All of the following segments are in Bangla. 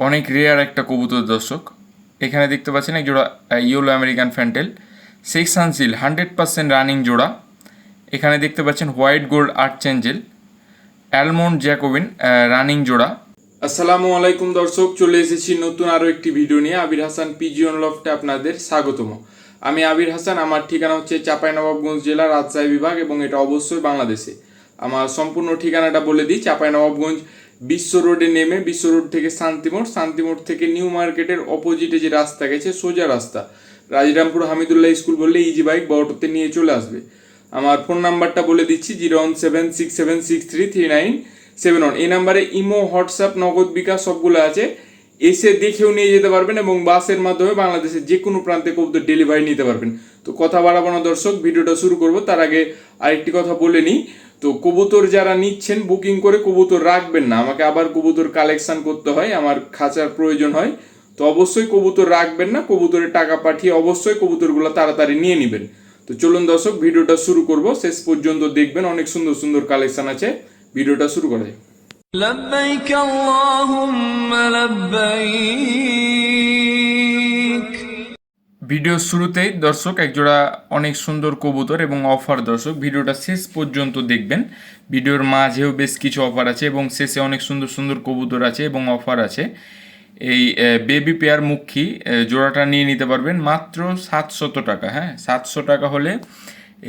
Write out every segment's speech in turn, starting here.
অনেক রেয়ার একটা কবুতর দর্শক। এখানে দেখতে পাচ্ছেন এক জোড়া ইয়েলো আমেরিকান ফ্যান্টেল সিক্স হানসিল হান্ড্রেড পার্সেন্ট রানিং জোড়া। এখানে দেখতে পাচ্ছেন white gold archangel almond jacobin running জোড়া। আসসালামু আলাইকুম দর্শক, চলে এসেছি নতুন আরও একটি ভিডিও নিয়ে। আবির হাসান পিজিওন লফটে আপনাদের স্বাগতম। আমি আবির হাসান, আমার ঠিকানা হচ্ছে চাঁপাইনবাবগঞ্জ জেলা রাজশাহী বিভাগ এবং এটা অবশ্যই বাংলাদেশে। আমার সম্পূর্ণ ঠিকানাটা বলে দিই, চাঁপাইনবাবগঞ্জ বিশ্ব রোডে নেমে, বিশ্ব রোড থেকে শান্তিমোড় শান্তিমোড় থেকে নিউ মার্কেটের অপোজিটে যে রাস্তা গেছে, সোজা রাস্তা। রাজিরামপুর হামিদুল্লাহ স্কুল বললে ইজি বাইক বড়টোতে নিয়ে চলে আসবে। আমার ফোন নাম্বারটা বলে দিচ্ছি, zero one seven six seven six three three nine seven one. এই নাম্বারে ইমো, হোয়াটসঅ্যাপ, নগদ বিকাশ সবগুলো আছে। এসে দেখেও নিয়ে যেতে পারবেন এবং বাসের মাধ্যমে বাংলাদেশের যে কোনো প্রান্তে কবুতর ডেলিভারি নিতে পারবেন। তো কথা বাড়াবো না দর্শক, ভিডিওটা শুরু করব। তার আগে আরেকটি কথা বলে নিই। তো কবুতর যারা নিচ্ছেন বুকিং করে কবুতর রাখবেন না আমাকে আবার কবুতর কালেকশন করতে হয় আমার খাঁচার প্রয়োজন হয় তো অবশ্যই কবুতর রাখবেন না কবুতরের টাকা পাঠিয়ে অবশ্যই কবুতরগুলো তাড়াতাড়ি নিয়ে নেবেন তো চলুন দর্শক ভিডিওটা শুরু করব শেষ পর্যন্ত দেখবেন অনেক সুন্দর সুন্দর কালেকশন আছে ভিডিওটা শুরু করা যায় لبيك اللهم لبيك ভিডিও শুরুতেই দর্শক, একজোড়া অনেক সুন্দর কবুতর এবং অফার দর্শক, ভিডিওটা শেষ পর্যন্ত দেখবেন। ভিডিওর মাঝেও বেশ কিছু অফার আছে এবং শেষে অনেক সুন্দর সুন্দর কবুতর আছে এবং অফার আছে। এই বেবি পেয়ার মুখী জোড়াটা নিয়ে নিতে পারবেন মাত্র সাতশত টাকা হ্যাঁ? সাতশো টাকা হলে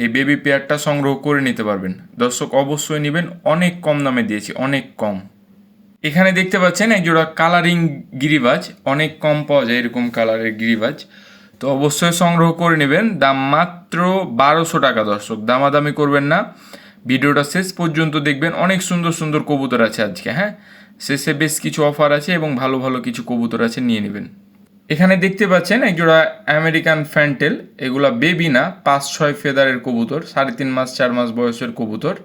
এই বেবি পেয়ারটা সংগ্রহ করে নিতে পারবেন। দর্শক, অবশ্যই নেবেন, অনেক কম দামে দিয়েছি, অনেক কম। এখানে দেখতে পাচ্ছেন এক জোড়া কালারিং গিরিবাজ, অনেক কম পাওয়া যায় এরকম কালারের গিরিবাজ। তো অবশ্যই সংগ্রহ করে নেবেন। দাম মাত্র বারোশো টাকা, দর্শক। দামাদামি করবেন না। ভিডিওটা শেষ পর্যন্ত দেখবেন। অনেক সুন্দর সুন্দর কবুতর আছে আজকে হ্যাঁ? শেষে বেশ কিছু অফার আছে এবং ভালো ভালো কিছু কবুতর আছে, নিয়ে নেবেন। এখানে দেখতে পাচ্ছেন এক জোড়া আমেরিকান ফ্যান্টেল। এগুলা বেবি না, পাঁচ ছয় ফেদারের কবুতর, সাড়ে তিন মাস, চার মাস বয়সের কবুতর।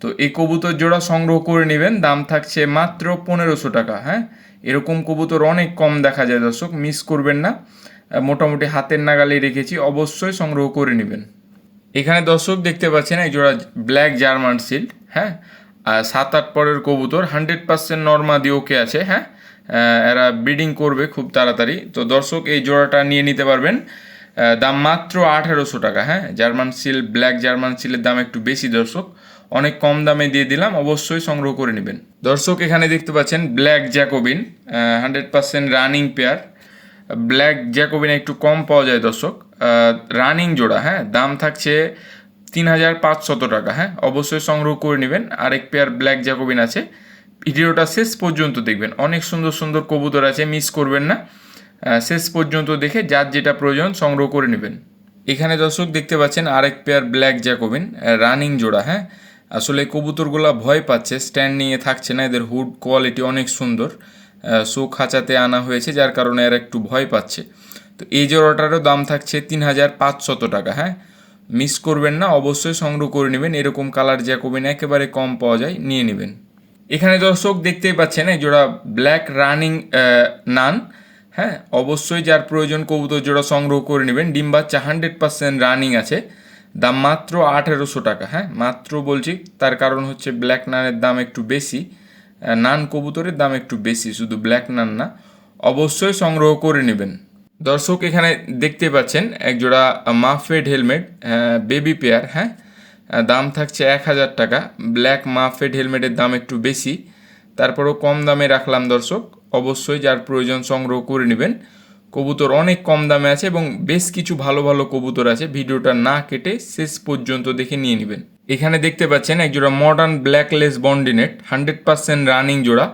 তো এই কবুতর জোড়া সংগ্রহ করে নেবেন। দাম থাকছে মাত্র পনেরোশো টাকা হ্যাঁ? এরকম কবুতর অনেক কম দেখা যায়, দর্শক। মিস করবেন না। মোটামুটি হাতের নাগালে রেখেছি, অবশ্যই সংগ্রহ করে নেবেন। এখানে দর্শক দেখতে পাচ্ছেন এক জোড়া ব্ল্যাক জার্মান সিল্ড হ্যাঁ? আর সাত আট পরের কবুতর, হান্ড্রেড পার্সেন্ট নর্মাদি ওকে আছে হ্যাঁ? এরা ব্রিডিং করবে খুব তাড়াতাড়ি। তো দর্শক, এই জোড়াটা নিয়ে নিতে পারবেন। দাম মাত্র আঠারোশো টাকা হ্যাঁ? জার্মান সিল ব্ল্যাক জার্মান সিলের দাম একটু বেশি দর্শক। অনেক কম দামে দিয়ে দিলাম, অবশ্যই সংগ্রহ করে নেবেন। দর্শক, এখানে দেখতে পাচ্ছেন black jacobin hundred percent running pair. Black jacobin একটু কম পাওয়া যায় দর্শক। রানিং জোড়া হ্যাঁ দাম থাকছে তিন হাজার পাঁচশত টাকা হ্যাঁ অবশ্যই সংগ্রহ করে নেবেন। আরেক পেয়ার ব্ল্যাক জ্যাকোবিন আছে। ভিডিওটা শেষ পর্যন্ত দেখবেন। অনেক সুন্দর সুন্দর কবুতর আছে, মিস করবেন না। শেষ পর্যন্ত দেখে যার যেটা প্রয়োজন সংগ্রহ করে নেবেন। এখানে দর্শক দেখতে পাচ্ছেন আরেক পেয়ার ব্ল্যাক জ্যাকোবিন রানিং জোড়া হ্যাঁ। আসলে কবুতরগুলা ভয় পাচ্ছে, স্ট্যান্ড নিয়ে থাকছে না, এদের হুড কোয়ালিটি অনেক সুন্দর। শো খাঁচাতে আনা হয়েছে, যার কারণে এরা একটু ভয় পাচ্ছে। তো এই জোড়াটারও দাম থাকছে তিন হাজার পাঁচশত টাকা হ্যাঁ? মিস করবেন না, অবশ্যই সংগ্রহ করে নেবেন। এরকম কালার জ্যাকোবিন একেবারে কম পাওয়া যায়, নিয়ে নেবেন। এখানে দর্শক দেখতেই পাচ্ছেন, এই জোড়া ব্ল্যাক রানিং নান হ্যাঁ? অবশ্যই যার প্রয়োজন কবুতর জোড়া সংগ্রহ করে নেবেন। ডিম বাচ্চা হান্ড্রেড পার্সেন্ট রানিং আছে। দাম মাত্র আঠেরোশো টাকা হ্যাঁ? মাত্র বলছি, তার কারণ হচ্ছে ব্ল্যাক নানের দাম একটু বেশি। নান কবুতরের দাম একটু বেশি, শুধু ব্ল্যাক নান না। অবশ্যই সংগ্রহ করে নেবেন। দর্শক, এখানে দেখতে পাচ্ছেন, এক জোড়া মাফেড হেলমেট বেবি পেয়ার হ্যাঁ? দাম থাকছে এক হাজার টাকা। ব্ল্যাক মাফেড হেলমেটের দাম একটু বেশি। তারপরেও কম দামে রাখলাম দর্শক। অবশ্যই যার প্রয়োজন সংগ্রহ করে নেবেন। কবুতর অনেক কম দামে আছে এবং বেশ কিছু ভালো ভালো কবুতর আছে। ভিডিওটা না কেটে শেষ পর্যন্ত দেখে নিয়ে নেবেন। এখানে দেখতে পাচ্ছেন এক জোড়া মডার্ন ব্ল্যাকলেস বন্ডিনেট হান্ড্রেড পার্সেন্ট রানিং জোড়া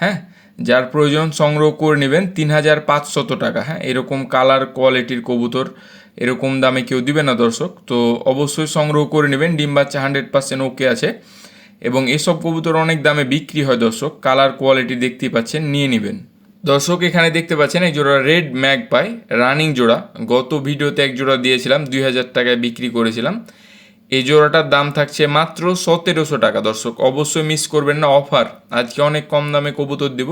হ্যাঁ? যার প্রয়োজন সংগ্রহ করে নেবেন তিন হাজার পাঁচশত টাকা হ্যাঁ? এরকম কালার কোয়ালিটির কবুতর, এরকম দামে কেউ দিবে না দর্শক। তো অবশ্যই সংগ্রহ করে নেবেন, ডিম বাচ্চা হান্ড্রেড পার্সেন্ট ওকে আছে। এবং এসব কবুতর অনেক দামে বিক্রি হয় দর্শক কালার কোয়ালিটি দেখতেই পাচ্ছেন, নিয়ে নেবেন। দর্শক, এখানে দেখতে পাচ্ছেন এক জোড়া রেড ম্যাগ পাই রানিং জোড়া। গত ভিডিওতে এক জোড়া দিয়েছিলাম, দুই হাজার টাকায় বিক্রি করেছিলাম। এই জোড়াটার দাম থাকছে মাত্র সতেরোশো টাকা। দর্শক, অবশ্যই মিস করবেন না অফার আজকে অনেক কম দামে কবুতর দিব।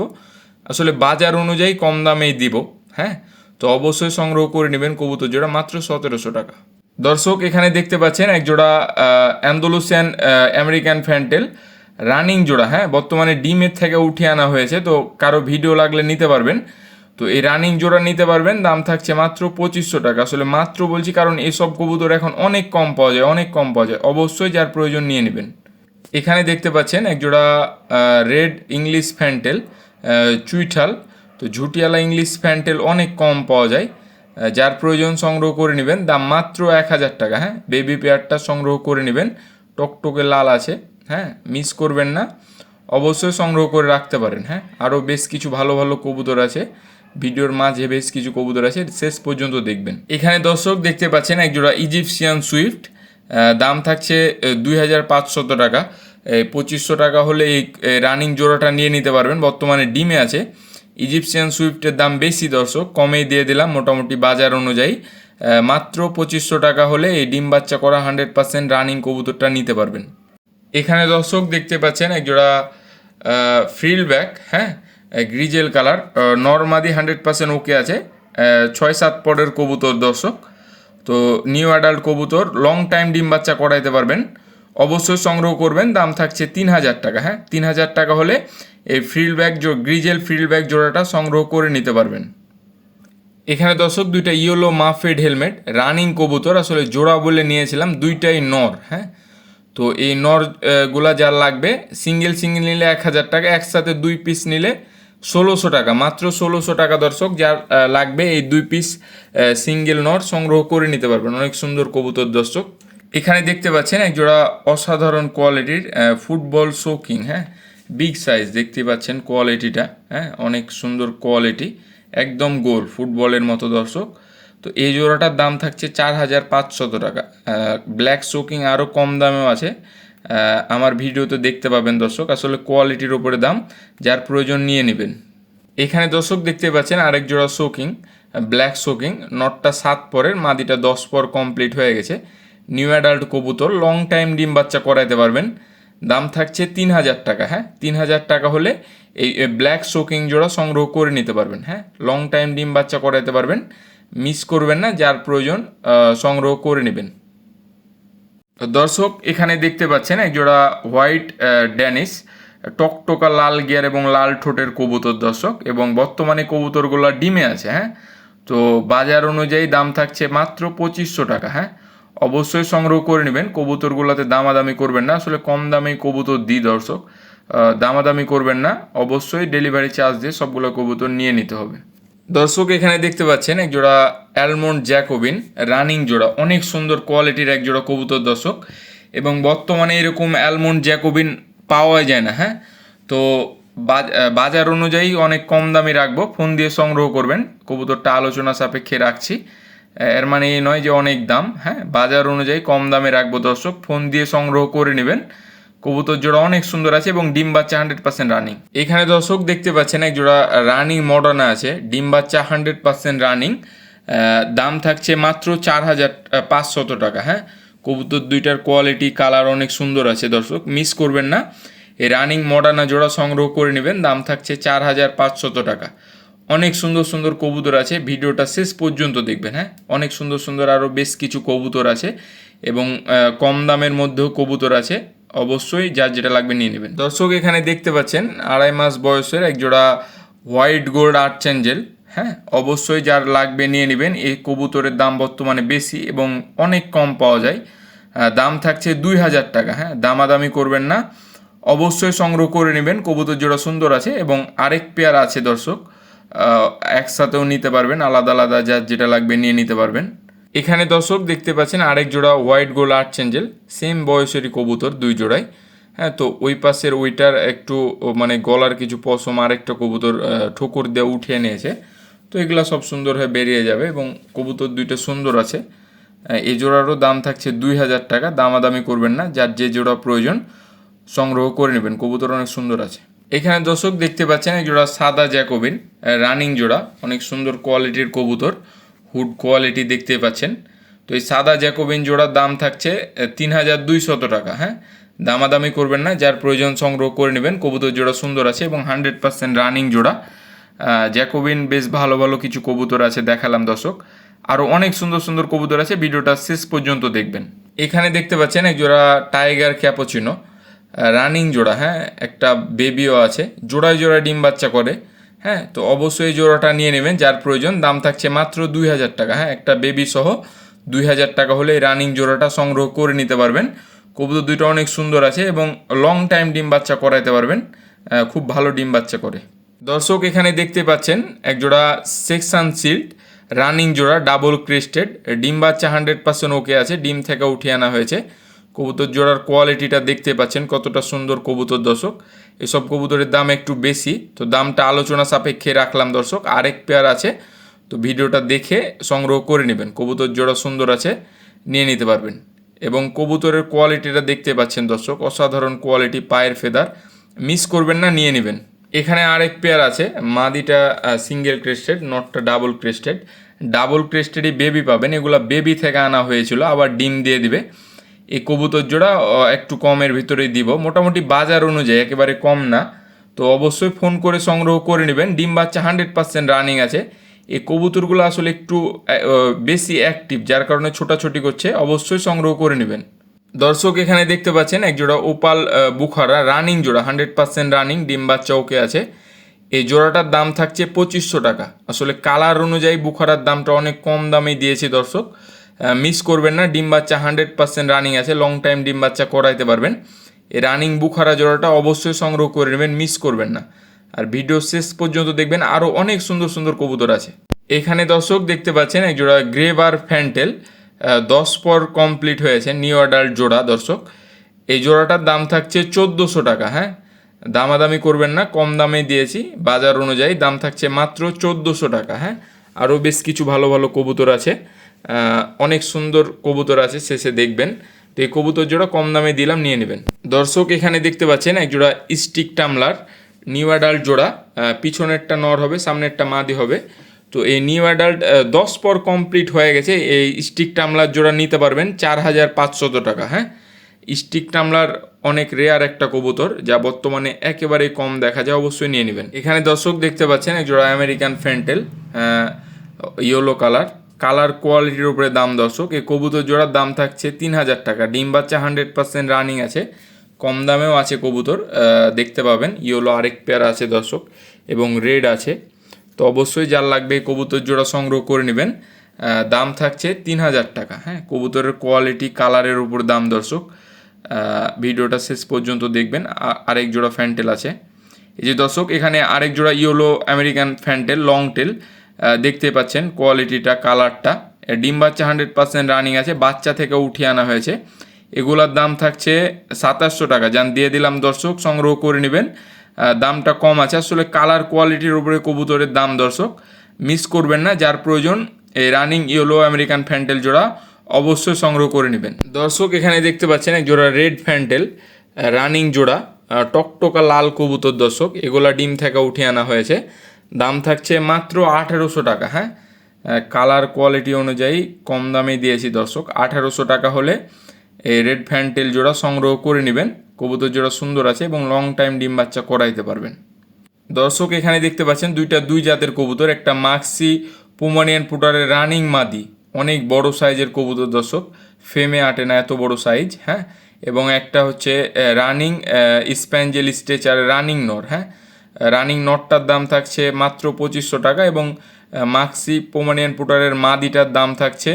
আসলে বাজার অনুযায়ী কম দামেই দিব হ্যাঁ? তো অবশ্যই সংগ্রহ করে নেবেন কবুতর জোড়া মাত্র সতেরোশো টাকা। দর্শক, এখানে দেখতে পাচ্ছেন এক জোড়া অ্যান্ডোলুসিয়ান আমেরিকান ফ্যান্টেল। রানিং জোড়া হ্যাঁ? বর্তমানে ডিমের থেকে উঠে আনা হয়েছে, তো কারও ভিডিও লাগলে নিতে পারবেন। তো এই রানিং জোড়া নিতে পারবেন, দাম থাকছে মাত্র পঁচিশশো টাকা। আসলে মাত্র বলছি কারণ এসব কবুতর এখন অনেক কম পাওয়া যায়, অনেক কম পাওয়া যায়। অবশ্যই যার প্রয়োজন নিয়ে নেবেন। এখানে দেখতে পাচ্ছেন একজোড়া রেড ইংলিশ ফ্যান্টেল চুইঠাল। তো ঝুটিয়ালা ইংলিশ ফ্যান্টেল অনেক কম পাওয়া যায়। যার প্রয়োজন সংগ্রহ করে নেবেন, দাম মাত্র এক হাজার টাকা হ্যাঁ? বেবি পেয়ারটা সংগ্রহ করে নেবেন। টকটকে লাল আছে হ্যাঁ? মিস করবেন না। অবশ্যই সংগ্রহ করে রাখতে পারেন হ্যাঁ? আরও বেশ কিছু ভালো ভালো কবুতর আছে। ভিডিওর মাঝে বেশ কিছু কবুতর আছে, শেষ পর্যন্ত দেখবেন। এখানে দর্শক দেখতে পাচ্ছেন একজোড়া ইজিপসিয়ান সুইফট দাম থাকছে দুই হাজার পাঁচশত টাকা। পঁচিশশো টাকা হলে এই রানিং জোড়াটা নিয়ে নিতে পারবেন। বর্তমানে ডিমে আছে। ইজিপসিয়ান সুইফটের দাম বেশি দর্শক, কমেই দিয়ে দিলাম মোটামুটি বাজার অনুযায়ী। মাত্র পঁচিশশো টাকা হলে এই ডিম বাচ্চা করা হান্ড্রেড পার্সেন্ট রানিং কবুতরটা নিতে পারবেন। এখানে দর্শক দেখতে পাচ্ছেন একজোড়া ফিল্ড ব্যাক হ্যাঁ? Grizzle colour. নর্মাদি হান্ড্রেড পার্সেন্ট ওকে আছে। ছয় সাত পরের কবুতর দর্শক। তো নিউ অ্যাডাল্ট কবুতর লং টাইম ডিম বাচ্চা করাইতে পারবেন। অবশ্যই সংগ্রহ করবেন দাম থাকছে তিন হাজার টাকা হ্যাঁ? তিন হাজার টাকা হলে এই frill back grizzle frill back জোড়াটা সংগ্রহ করে নিতে পারবেন। এখানে দর্শক দুইটা ইয়েলো মাফেড হেলমেট রানিং কবুতর। আসলে জোড়া বলে নিয়েছিলাম দুইটাই নর হ্যাঁ? তো এই নর আহ, গুলা যার লাগবে সিঙ্গেল সিঙ্গেল নিলে এক হাজার টাকা একসাথে দুই পিস নিলে ষোলোশো টাকা, মাত্র ষোলোশো টাকা দর্শক, যার লাগবে এই দুই পিস সিঙ্গেল নর সংগ্রহ করে নিতে পারবেন। অনেক সুন্দর কবুতর দর্শক। এখানে দেখতে পাচ্ছেন একজোড়া অসাধারণ কোয়ালিটির ফুটবল শোকিং হ্যাঁ? বিগ সাইজ দেখতে পাচ্ছেন কোয়ালিটিটা হ্যাঁ? অনেক সুন্দর কোয়ালিটি একদম গোল ফুটবলের মতো দর্শক। তো এই জোড়াটার দাম থাকছে চার হাজার পাঁচশত টাকা। ব্ল্যাক শোকিং আরও কম দামেও আছে। আমার ভিডিওতে দেখতে পাবেন দর্শক। আসলে কোয়ালিটির ওপরে দাম, যার প্রয়োজন নিয়ে নেবেন। এখানে দর্শক দেখতে পাচ্ছেন আরেক জোড়া শোকিং ব্ল্যাক শোকিং নটটা সাত পরের, মাদিটা দশ পর কমপ্লিট হয়ে গেছে। নিউ অ্যাডাল্ট কবুতর লং টাইম ডিম বাচ্চা করাইতে পারবেন। দাম থাকছে তিন হাজার টাকা হ্যাঁ? তিন হাজার টাকা হলে এই ব্ল্যাক শোকিং জোড়া সংগ্রহ করে নিতে পারবেন হ্যাঁ? লং টাইম ডিম বাচ্চা করাইতে পারবেন। মিস করবেন না, যার প্রয়োজন সংগ্রহ করে নেবেন। দর্শক, এখানে দেখতে পাচ্ছেন একজোড়া হোয়াইট ড্যানিশ, টকটকা লাল গিয়ার এবং লাল ঠোঁটের কবুতর দর্শক এবং বর্তমানে কবুতরগুলো ডিমে আছে হ্যাঁ? তো বাজার অনুযায়ী দাম থাকছে মাত্র পঁচিশশো টাকা হ্যাঁ? অবশ্যই সংগ্রহ করে নেবেন, কবুতরগুলোতে দামাদামি করবেন না, আসলে কম দামে কবুতর দিই দর্শক দামাদামি করবেন না, অবশ্যই ডেলিভারি চার্জ দিয়ে সবগুলো কবুতর নিয়ে নিতে হবে। দর্শক এখানে দেখতে পাচ্ছেন, এক জোড়া অ্যালমন্ড জ্যাকোবিন, রানিং জোড়া, অনেক সুন্দর কোয়ালিটির এক জোড়া কবুতর দর্শক। এবং বর্তমানে এরকম অ্যালমন্ড জ্যাকোবিন পাওয়া যায় না হ্যাঁ? তো বাজার অনুযায়ী অনেক কম দামে রাখব। ফোন দিয়ে সংগ্রহ করবেন। কবুতরটা আলোচনা সাপেক্ষে রাখছি। এর মানে এই নয় যে অনেক দাম হ্যাঁ? বাজার অনুযায়ী কম দামে রাখব দর্শক। ফোন দিয়ে সংগ্রহ করে নেবেন। কবুতর জোড়া অনেক সুন্দর আছে এবং ডিম বাচ্চা হান্ড্রেড পার্সেন্ট রানিং এখানে দর্শক দেখতে পাচ্ছেন এক জোড়া রানিং মডার্না আছে। ডিম বাচ্চা হান্ড্রেড পার্সেন্ট রানিং দাম থাকছে মাত্র চার হাজার পাঁচশত টাকা হ্যাঁ? কবুতর দুইটার কোয়ালিটি কালার অনেক সুন্দর আছে দর্শক মিস করবেন না। এই রানিং মডার্না জোড়া সংগ্রহ করে নেবেন, দাম থাকছে চার হাজার পাঁচশত টাকা। অনেক সুন্দর সুন্দর কবুতর আছে, ভিডিওটা শেষ পর্যন্ত দেখবেন হ্যাঁ? অনেক সুন্দর সুন্দর আরও বেশ কিছু কবুতর আছে এবং কম দামের মধ্যেও কবুতর আছে। অবশ্যই যার যেটা লাগবে নিয়ে নেবেন। দর্শক, এখানে দেখতে পাচ্ছেন, আড়াই মাস বয়সের এক জোড়া হোয়াইট গোল্ড আর্ট চ্যাঞ্জেল হ্যাঁ অবশ্যই যার লাগবে নিয়ে নেবেন। এই কবুতরের দাম বর্তমানে বেশি এবং অনেক কম পাওয়া যায়। দাম থাকছে দুই হাজার টাকা। হ্যাঁ দামাদামি করবেন না। অবশ্যই সংগ্রহ করে নেবেন। কবুতর জোড়া সুন্দর আছে এবং আরেক পেয়ার আছে দর্শক। একসাথেও নিতে পারবেন। আলাদা আলাদা যার যেটা লাগবে নিয়ে নিতে পারবেন। এখানে দর্শক দেখতে পাচ্ছেন আরেক জোড়া white gold archangel same বয়সেরই কবুতর, দুই জোড়াই। হ্যাঁ তো ওই পাশের ওইটার একটু মানে গলার কিছু পশম আরেকটা কবুতর ঠোকর দিয়ে উঠিয়ে নিয়েছে। তো এগুলা সব সুন্দর হয়ে বেরিয়ে যাবে এবং কবুতর দুইটা সুন্দর আছে। এই জোড়ারও দাম থাকছে দুই হাজার টাকা, দামাদামি করবেন না, যার যে জোড়া প্রয়োজন সংগ্রহ করে নেবেন, কবুতর অনেক সুন্দর আছে। এখানে দর্শক দেখতে পাচ্ছেন এক জোড়া সাদা জ্যাকোবিন রানিং জোড়া, অনেক সুন্দর কোয়ালিটির কবুতর। হুড কোয়ালিটি দেখতে পাচ্ছেন। তো এই সাদা জ্যাকোবিন জোড়ার দাম থাকছে তিন হাজার দুইশত টাকা হ্যাঁ? দামাদামি করবেন না, যার প্রয়োজন সংগ্রহ করে নেবেন। কবুতর জোড়া সুন্দর আছে এবং হান্ড্রেড পার্সেন্ট রানিং জোড়া। জ্যাকোবিন বেশ ভালো ভালো কিছু কবুতর আছে দেখালাম, দর্শক। আরও অনেক সুন্দর সুন্দর কবুতর আছে, ভিডিওটা শেষ পর্যন্ত দেখবেন। এখানে দেখতে পাচ্ছেন এক জোড়া টাইগার ক্যাপোচিনো রানিং জোড়া হ্যাঁ? একটা বেবিও আছে, জোড়ায় জোড়ায় ডিম বাচ্চা করে। হ্যাঁ তো অবশ্যই জোড়াটা নিয়ে নেবেন, যার প্রয়োজন দাম থাকছে মাত্র দুই হাজার টাকা। হ্যাঁ একটা বেবি সহ দুই হাজার টাকা হলে রানিং জোড়াটা সংগ্রহ করে নিতে পারবেন। কবুতর দুইটা অনেক সুন্দর আছে এবং লং টাইম ডিম বাচ্চা করাইতে পারবেন। খুব ভালো ডিম বাচ্চা করে। দর্শক, এখানে দেখতে পাচ্ছেন এক জোড়া সেকশন সিল্ড রানিং জোড়া ডাবল ক্রেস্টেড ডিম বাচ্চা হান্ড্রেড পার্সেন্ট ওকে আছে, ডিম থেকে উঠিয়ে আনা হয়েছে। কবুতর জোড়ার কোয়ালিটিটা দেখতে পাচ্ছেন, কতটা সুন্দর কবুতর দর্শক। এসব কবুতরের দাম একটু বেশি, তো দামটা আলোচনা সাপেক্ষে রাখলাম দর্শক, আরেক পেয়ার আছে, তো ভিডিওটা দেখে সংগ্রহ করে নেবেন, কবুতর জোড়া সুন্দর আছে, নিয়ে নিতে পারবেন। এবং কবুতরের কোয়ালিটিটা দেখতে পাচ্ছেন দর্শক, অসাধারণ কোয়ালিটি পায়ের ফেদার মিস করবেন না, নিয়ে নেবেন। এখানে আরেক পেয়ার আছে, মাদিটা সিঙ্গেল ক্রেস্টেড নটটা ডাবল ক্রেস্টেড ডাবল ক্রেস্টেডই বেবি পাবেন, এগুলা বেবি থেকে আনা হয়েছিল, আবার ডিম দিয়ে দিবে। এই কবুতর জোড়া একটু কমের ভিতরেই দিব। মোটামুটি বাজার অনুযায়ী, একেবারে কম না। তো অবশ্যই ফোন করে সংগ্রহ করে নেবেন। ডিম বাচ্চা হান্ড্রেড পার্সেন্ট রানিং আছে। এই কবুতরগুলো আসলে একটু বেশি অ্যাক্টিভ যার কারণে ছোটাছুটি করছে, অবশ্যই সংগ্রহ করে নেবেন। দর্শক, এখানে দেখতে পাচ্ছেন, এক জোড়া ওপাল বুখারা রানিং জোড়া, হান্ড্রেড পার্সেন্ট রানিং, ডিম বাচ্চা ওকে আছে। এই জোড়াটার দাম থাকছে পঁচিশশো টাকা। আসলে কালার অনুযায়ী বুখারার দামটা অনেক কম দামে দিয়েছে দর্শক। মিস করবেন না। ডিম বাচ্চা হান্ড্রেড পার্সেন্ট রানিং আছে। লং টাইম ডিম বাচ্চা করাইতে পারবেন। এই রানিং বুখারা জোড়াটা অবশ্যই সংগ্রহ করে নেবেন মিস করবেন না। আর ভিডিও শেষ পর্যন্ত দেখবেন আরও অনেক সুন্দর সুন্দর কবুতর আছে। এখানে দর্শক দেখতে পাচ্ছেন, এক জোড়া গ্রেভার ফ্যান্টেল দশ পর কমপ্লিট হয়েছে নিউ অ্যাডাল্ট জোড়া দর্শক। এই জোড়াটার দাম থাকছে চোদ্দোশো টাকা হ্যাঁ? দামাদামি করবেন না, কম দামে দিয়েছি। বাজার অনুযায়ী দাম থাকছে মাত্র চোদ্দোশো টাকা হ্যাঁ? আরও বেশ কিছু ভালো ভালো কবুতর আছে। অনেক সুন্দর কবুতর আছে শেষে দেখবেন। তো এই কবুতর জোড়া কম দামে দিলাম, নিয়ে নেবেন। দর্শক, এখানে দেখতে পাচ্ছেন, এক জোড়া স্টিক টামলার নিউ অ্যাডাল্ট জোড়া। পিছনেরটা নর হবে, সামনেরটা মাদি হবে। তো এই নিউ দশ পর কমপ্লিট হয়ে গেছে। এই স্টিক টামলার জোড়া নিতে পারবেন, চার হাজার পাঁচশত টাকা হ্যাঁ? স্টিক টামলার অনেক রেয়ার একটা কবুতর, যা বর্তমানে একেবারেই কম দেখা যায়, অবশ্যই নিয়ে নেবেন। এখানে দর্শক দেখতে পাচ্ছেন, এক জোড়া American fantail yellow colour colour কোয়ালিটির উপরে দাম দর্শক। এই কবুতর জোড়ার দাম থাকছে তিন হাজার টাকা। ডিম বাচ্চা হান্ড্রেড পার্সেন্ট রানিং আছে। কম দামেও আছে কবুতর দেখতে পাবেন। ইয়েলো আরেক পেয়ার আছে দর্শক, এবং রেড আছে। তো অবশ্যই যার লাগবে কবুতর জোড়া সংগ্রহ করে নেবেন। দাম থাকছে তিন হাজার টাকা। হ্যাঁ কবুতরের কোয়ালিটি, কালারের উপর দাম দর্শক। ভিডিওটা শেষ পর্যন্ত দেখবেন। আরেক জোড়া ফ্যান্টেল আছে। এই যে দর্শক, এখানে আরেক জোড়া yellow American fantail, long tail. দেখতে পাচ্ছেন কোয়ালিটিটা, কালারটা। ডিম বাচ্চা হান্ড্রেড পার্সেন্ট রানিং আছে, বাচ্চা থেকে উঠিয়ে আনা হয়েছে। এগুলার দাম থাকছে সাতাশশো টাকা। যান দিয়ে দিলাম দর্শক, সংগ্রহ করে নেবেন। দামটা কম আছে। আসলে কালার কোয়ালিটির উপরে কবুতরের দাম দর্শক, মিস করবেন না। যার প্রয়োজন, এই রানিং ইয়েলো আমেরিকান ফ্যান্টেল জোড়া অবশ্যই সংগ্রহ করে নেবেন। দর্শক, এখানে দেখতে পাচ্ছেন এক জোড়া রেড ফ্যান্টেল রানিং জোড়া টকটকা লাল কবুতর দর্শক। এগুলা ডিম থেকে উঠিয়ে আনা হয়েছে। দাম থাকছে মাত্র আঠেরোশো টাকা হ্যাঁ? কালার কোয়ালিটি অনুযায়ী কম দামে দিয়েছি দর্শক। আঠেরোশো টাকা হলে এই রেড ফ্যান্টেল জোড়া সংগ্রহ করে নেবেন। কবুতর জোড়া সুন্দর আছে এবং লং টাইম ডিম বাচ্চা করাইতে পারবেন। দর্শক, এখানে দেখতে পাচ্ছেন দুইটা দুই জাতের কবুতর, একটা মাক্সি পুমানিয়ান পুটারের রানিং মাদি। অনেক বড় সাইজের কবুতর দর্শক ফেমে আটে না এত বড় সাইজ হ্যাঁ? এবং একটা হচ্ছে রানিং স্প্যাঞ্জেল স্ট্রেচার রানিং নর হ্যাঁ? রানিং নটটার দাম থাকছে মাত্র পঁচিশশো টাকা এবং মাক্সি পোমানিয়ান পুটারের মাদিটার দাম থাকছে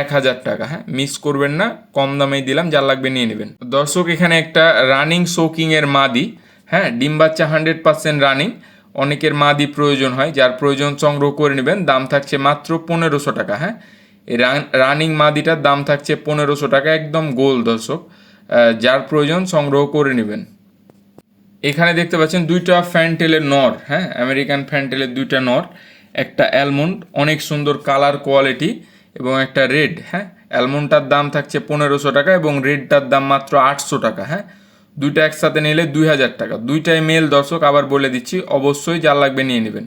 এক হাজার টাকা। হ্যাঁ মিস করবেন না, কম দামেই দিলাম, যার লাগবে নিয়ে নেবেন। দর্শক, এখানে একটা রানিং শোকিংয়ের মাদি। হ্যাঁ ডিম বাচ্চা হান্ড্রেড পার্সেন্ট রানিং। অনেকের মাদি প্রয়োজন হয়, যার প্রয়োজন সংগ্রহ করে নেবেন। দাম থাকছে মাত্র পনেরোশো টাকা। হ্যাঁ রানিং মাদিটার দাম থাকছে পনেরোশো টাকা, একদম গোল দর্শক। যার প্রয়োজন সংগ্রহ করে নেবেন। এখানে দেখতে পাচ্ছেন দুইটা ফ্যান্টেলের নর হ্যাঁ? আমেরিকান ফ্যান্টেলের দুইটা নর, একটা অ্যালমন্ড, অনেক সুন্দর কালার কোয়ালিটি, এবং একটা রেড হ্যাঁ? অ্যালমন্ডটার দাম থাকছে পনেরোশো টাকা এবং রেডটার দাম মাত্র আটশো টাকা হ্যাঁ? দুইটা একসাথে নিলে দুই হাজার টাকা। দুইটাই মেল দর্শক, আবার বলে দিচ্ছি, অবশ্যই যা লাগবে নিয়ে নেবেন।